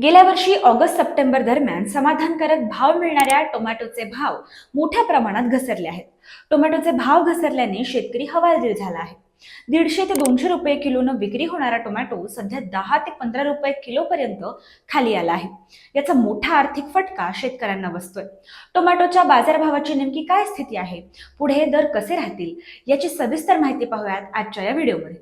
गेल्या वर्षी August September दरम्यान समाधानकारक भाव मिळणाऱ्या टोमॅटोचे भाव मोठ्या प्रमाणात घसरले आहेत. टोमॅटोचे भाव घसरल्याने शेतकरी हवालदिल झाला आहे. दीडशे ते दोनशे रुपये किलोनं विक्री होणारा टोमॅटो सध्या दहा ते पंधरा रुपये किलोपर्यंत खाली आला आहे. याचा मोठा आर्थिक फटका शेतकऱ्यांना बसतोय. टोमॅटोच्या बाजारभावाची नेमकी काय स्थिती आहे? पुढे दर कसे राहतील? याची सविस्तर माहिती पाहूयात आजच्या या व्हिडिओमध्ये.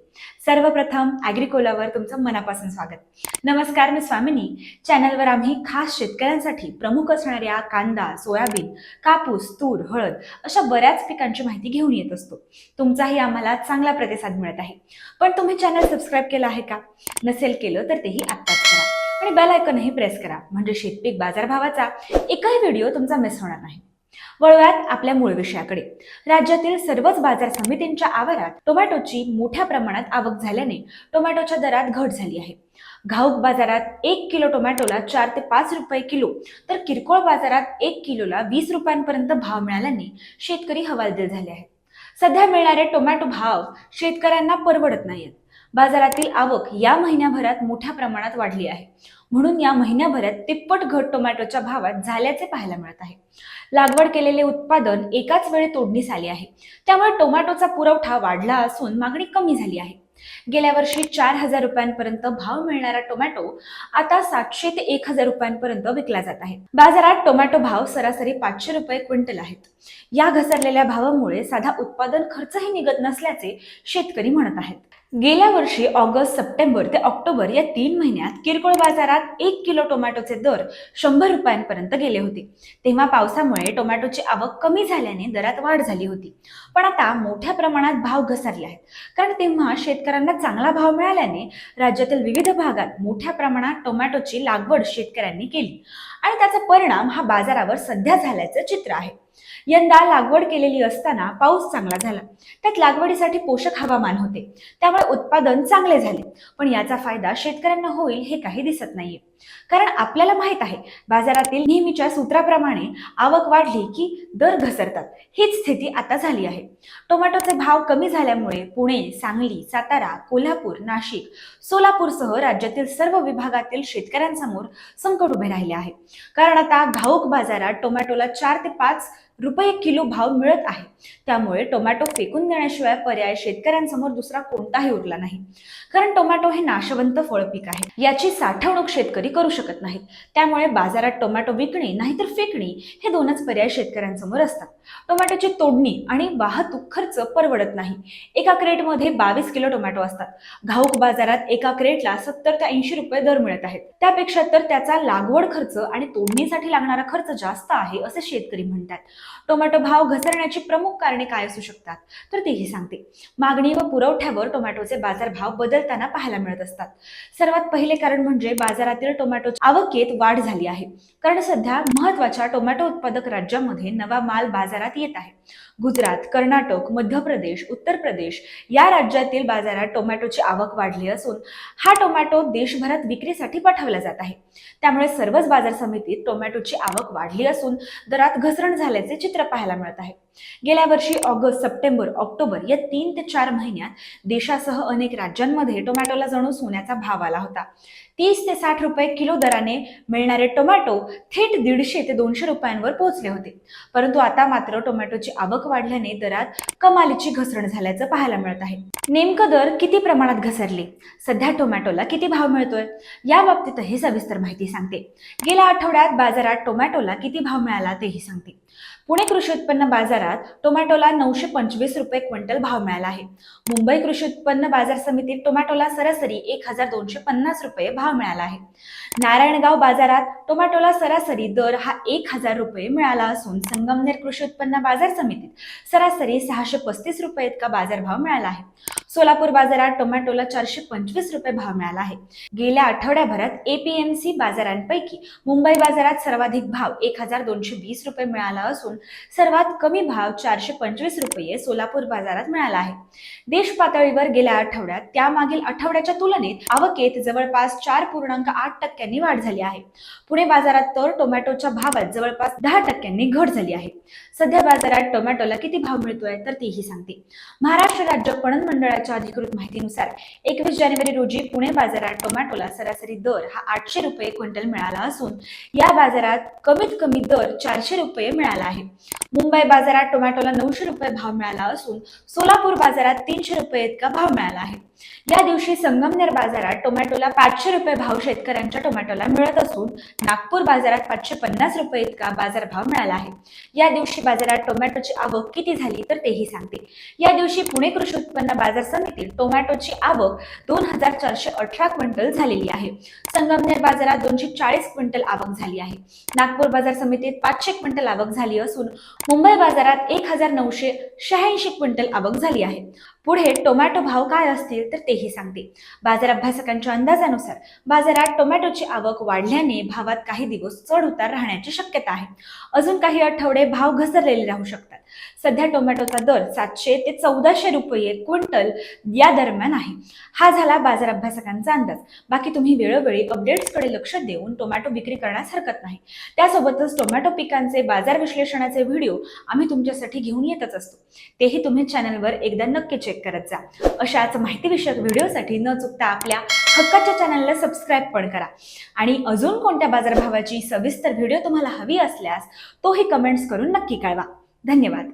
सर्वप्रथम ॲग्रिकोलावर तुमचं मनापासून स्वागत. नमस्कार मी स्वामिनी. चॅनलवर आम्ही खास शेतकऱ्यांसाठी प्रमुख असणाऱ्या कांदा सोयाबीन कापूस तूर हळद अशा बऱ्याच पिकांची माहिती घेऊन येत असतो. तुमचाही आम्हाला चांगला प्रतिसाद मिळत आहे. पण तुम्ही चॅनल सबस्क्राईब केलं आहे का? नसेल केलं तर तेही आत्ताच करा. आणि बेल आयकॉनही प्रेस करा. म्हणजे शेतपीक बाजारभावाचा एकही व्हिडिओ तुमचा मिस होणार नाही. वळूयात आपल्या मूळ विषयाकडे. राज्यातील सर्वच बाजार समितींच्या आवारात टोमॅटोची मोठ्या प्रमाणात आवक झाल्याने टोमॅटोच्या दरात घट झाली आहे. घाऊक बाजारात एक किलो टोमॅटोला चार ते पाच रुपये किलो तर किरकोळ बाजारात एक किलोला वीस रुपयांपर्यंत भाव मिळाल्याने शेतकरी हवालदिल झाले आहेत. सध्या मिळणारे टोमॅटो भाव शेतकऱ्यांना परवडत नाहीत बाजारातील आवक या महिन्याभरात मोठ्या प्रमाणात वाढली आहे. म्हणून या महिन्याभरात तिप्पट घट टोमॅटोच्या भावात झाल्याचे पाहायला मिळत आहे. लागवड केलेले उत्पादन एकाच वेळी तोडणीस आले आहे. त्यामुळे टोमॅटोचा पुरवठा वाढला असून मागणी कमी झाली आहे. गेल्या वर्षी चार हजार रुपयांपर्यंत भाव मिळणारा टोमॅटो आता सातशे ते एक हजार रुपयांपर्यंत विकला जात आहे. बाजारात टोमॅटो भाव सरासरी पाचशे रुपये क्विंटल आहेत. या घसरलेल्या भावामुळे साधा उत्पादन खर्चही निघत नसल्याचे शेतकरी म्हणत आहेत. गेल्या वर्षी ऑगस्ट सप्टेंबर ते ऑक्टोबर या तीन महिन्यात किरकोळ बाजारात एक किलो टोमॅटोचे दर शंभर रुपयांपर्यंत गेले होते. तेव्हा पावसामुळे टोमॅटोची आवक कमी झाल्याने दरात वाढ झाली होती. पण आता मोठ्या प्रमाणात भाव घसरले आहेत. कारण तेव्हा शेतकऱ्यांना चांगला भाव मिळाल्याने राज्यातील विविध भागात मोठ्या प्रमाणात टोमॅटोची लागवड शेतकऱ्यांनी केली. आणि त्याचा परिणाम हा बाजारावर सध्या झाल्याचं चित्र आहे. यंदा लागवड केलेली असताना पाऊस चांगला झाला. त्यात लागवडीसाठी पोषक हवामान होते. त्यामुळे उत्पादन चांगले झाले. पण याचा फायदा शेतकऱ्यांना होईल हे काही दिसत नाहीये. कारण आपल्याला माहीत आहे बाजारातील नेहमीच्या सूत्राप्रमाणे आवक वाढली की दर घसरतात. हीच स्थिती आता झाली आहे. टोमॅटोचे भाव कमी झाल्यामुळे पुणे सांगली सातारा कोल्हापूर नाशिक सोलापूरसह राज्यातील सर्व विभागातील शेतकऱ्यांसमोर संकट उभे राहिले आहे. कारण आता घाऊक बाजारात टोमॅटोला चार ते पाच रुपये किलो भाव मिळत आहे. त्यामुळे टोमॅटो फेकून देण्याशिवाय पर्याय शेतकऱ्यांसमोर दुसरा कोणताही उरला नाही. कारण टोमॅटो हे नाशवंत फळ पीक आहे. याची साठवणूक शेतकरी करू शकत नाहीत. त्यामुळे बाजारात टोमॅटो विकणे नाहीतर फेकणे हे दोनच पर्याय शेतकऱ्यांसमोर असतात. टोमॅटोची तोडणी आणि वाहतूक खर्च परवडत नाही. एका क्रेटमध्ये बावीस किलो टोमॅटो असतात. घाऊक बाजारात एका क्रेटला सत्तर ते ऐंशी रुपये दर मिळत आहेत. त्यापेक्षा तर त्याचा लागवड खर्च आणि तोडणीसाठी लागणारा खर्च जास्त आहे असे शेतकरी म्हणतात. टोमॅटो भाव घसरण्याची प्रमुख कारणे काय असू शकतात? तर तेही सांगते. मागणी व पुरवठ्यावर टोमॅटोचे बाजारभाव बदलताना पाहायला मिळत असतात. सर्वात पहिले कारण म्हणजे बाजारातील टोमॅटोच्या आवकेत वाढ झाली आहे. कारण सध्या महत्त्वाच्या टोमॅटो उत्पादक राज्यामध्ये नवा माल बाजारात येत आहे. गुजरात कर्नाटक मध्य प्रदेश उत्तर प्रदेश या राज्यातील बाजारात टोमॅटोची आवक वाढली असून हा टोमॅटो देशभरात विक्रीसाठी पाठवला जात आहे. त्यामुळे सर्वच बाजार समितीत टोमॅटोची आवक वाढली असून दरात घसरण झाल्याचे चित्र पाहायला मिळत आहे. गेल्या वर्षी ऑगस्ट सप्टेंबर ऑक्टोबर या तीन ते चार महिन्यात देशासह अनेक राज्यांमध्ये टोमॅटोला जणू सोन्याचा भाव आला होता. तीस ते साठ रुपये किलो दराने मिळणारे टोमॅटो थेट दीडशे ते दोनशे रुपयांवर पोहोचले होते. परंतु आता मात्र टोमॅटोची आवक वाढल्याने दरात कमालीची घसरण झाल्याचं पाहायला मिळत आहे. नेमकं दर किती प्रमाणात घसरले? सध्या टोमॅटोला किती भाव मिळतोय? या बाबतीतही सविस्तर माहिती सांगते. गेल्या आठवड्यात बाजारात टोमॅटोला किती भाव मिळाला तेही सांगते. पुणे कृषी उत्पन्न बाजारात टोमॅटोला नऊशे पंचवीस रुपये क्विंटल भाव मिळाला आहे. मुंबई कृषी उत्पन्न बाजार समितीत टोमॅटोला सरासरी एक हजार दोनशे पन्नास रुपये भाव मिळाला आहे. नारायणगाव बाजारात टोमॅटोला सरासरी दर हा एक हजार रुपये मिळाला असून संगमनेर कृषी उत्पन्न बाजार समितीत सरासरी सहाशे पस्तीस रुपये इतका बाजारभाव मिळाला आहे. सोलापूर बाजारात टोमॅटोला चारशे पंचवीस रुपये भाव मिळाला आहे. गेल्या आठवड्याभरात एपीएमसी बाजारांपैकी मुंबई बाजारात सर्वाधिक भाव एक हजार दोनशे वीस रुपये मिळाला असून सर्वात कमी भाव चारशे पंचवीस रुपये सोलापूर बाजारात मिळाला आहे. देश पातळीवर गेल्या आठवड्यात त्यामागील आठवड्याच्या तुलनेत आवकेत जवळपास चार पूर्णांक आठ टक्क्यांनी वाढ झाली आहे. पुणे बाजारात तर टोमॅटोच्या भावात जवळपास दहा टक्क्यांनी घट झाली आहे. सध्या बाजारात टोमॅटोला किती भाव मिळतोय तर तेही सांगते. महाराष्ट्र राज्य पणन मंडळाच्या अधिकृत माहितीनुसार एकवीस जानेवारी रोजी पुणे बाजारात टोमॅटोला सरासरी दर हा आठशे रुपये क्विंटल मिळाला असून या बाजारात कमीत कमी दर चारशे रुपये मिळाला आहे. मुंबई बाजारात टोमॅटोला नऊशे रुपये भाव मिळाला असून सोलापूर बाजारात तीनशे रुपये इतका भाव मिळाला आहे. या दिवशी संगमनेर बाजारात टोमॅटोला पाचशे रुपये भाव शेतकऱ्यांच्या टोमॅटोला मिळत असून नागपूर बाजारात पाचशे पन्नास रुपये इतका बाजारभाव मिळाला आहे. या दिवशी बाजारात टोमॅटोची आवक किती झाली तर तेही सांगते. या दिवशी पुणे कृषी उत्पन्न बाजार समितीत टोमॅटोची आवक दोन हजार चारशे अठरा क्विंटल झालेली आहे. संगमनेर बाजारात दोनशे चाळीस क्विंटल आवक झाली आहे. नागपूर बाजार समितीत पाचशे क्विंटल आवक झाली असून मुंबई बाजारात एक हजार नऊशे शहाऐंशी क्विंटल आवक झाली आहे. पुढे टोमॅटो भाव काय असतील तर तेही सांगते. बाजार अभ्यासकांच्या अंदाजानुसार बाजारात टोमॅटोची आवक वाढल्याने भावात काही दिवस चढ उतार राहण्याची शक्यता आहे. अजून काही आठवडे भाव घसरलेले राहू शकतात. सध्या टोमॅटोचा दर सातशे ते चौदाशे रुपये क्विंटल या दरम्यान आहे. हा झाला बाजार अभ्यासकांचा अंदाज. बाकी तुम्ही वेळोवेळी अपडेट्सकडे लक्ष देऊन टोमॅटो विक्री करण्यास हरकत नाही. त्यासोबतच टोमॅटो पिकांचे बाजार विश्लेषणाचे व्हिडिओ आम्ही तुमच्यासाठी घेऊन येतच असतो. तेही तुम्ही चॅनलवर एकदा नक्की चेक करत जा. अशाच माहितीविषयक व्हिडिओसाठी न चुकता आपल्या हक्काच्या चॅनलला सबस्क्राईब पण करा. आणि अजून कोणत्या बाजारभावाची सविस्तर व्हिडिओ तुम्हाला हवी असल्यास तोही कमेंट्स करून नक्की कळवा. धन्यवाद.